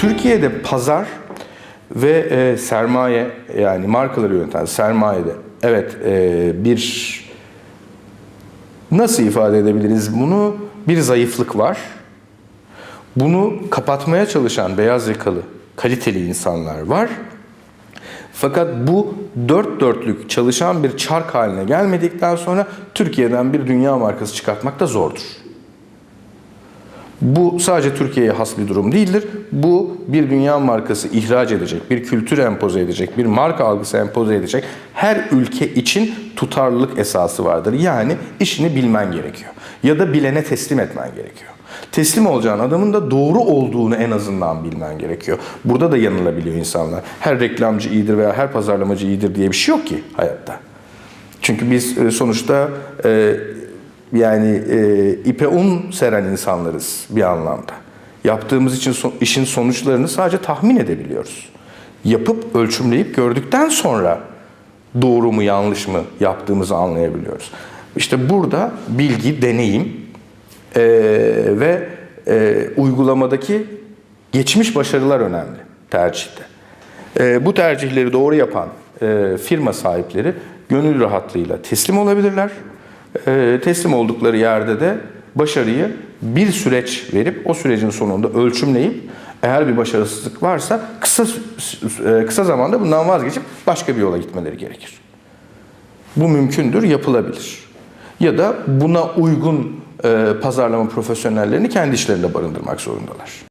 Türkiye'de pazar ve e, sermaye yani markaları yöneten sermayede evet e, bir nasıl ifade edebiliriz bunu? Bir zayıflık var. Bunu kapatmaya çalışan beyaz yakalı, kaliteli insanlar var. Fakat bu dört dörtlük çalışan bir çark haline gelmedikten sonra Türkiye'den bir dünya markası çıkartmak da zordur. Bu sadece Türkiye'ye has bir durum değildir. Bu bir dünya markası ihraç edecek, bir kültür empoze edecek, bir marka algısı empoze edecek her ülke için tutarlılık esası vardır. Yani işini bilmen gerekiyor. Ya da bilene teslim etmen gerekiyor. Teslim olacağın adamın da doğru olduğunu en azından bilmen gerekiyor. Burada da yanılabiliyor insanlar. Her reklamcı iyidir veya her pazarlamacı iyidir diye bir şey yok ki hayatta. Çünkü biz e, sonuçta e, yani e, ipe un seren insanlarız bir anlamda. Yaptığımız için so- işin sonuçlarını sadece tahmin edebiliyoruz. Yapıp ölçümleyip gördükten sonra doğru mu yanlış mı yaptığımızı anlayabiliyoruz. İşte burada bilgi, deneyim e, ve e, uygulamadaki geçmiş başarılar önemli tercihte. E, bu tercihleri doğru yapan e, firma sahipleri gönül rahatlığıyla teslim olabilirler. E, teslim oldukları yerde de başarıyı bir süreç verip o sürecin sonunda ölçümleyip eğer bir başarısızlık varsa kısa e, kısa zamanda bundan vazgeçip başka bir yola gitmeleri gerekir. Bu mümkündür, yapılabilir. Ya da buna uygun e, pazarlama profesyonellerini kendi işlerinde barındırmak zorundalar.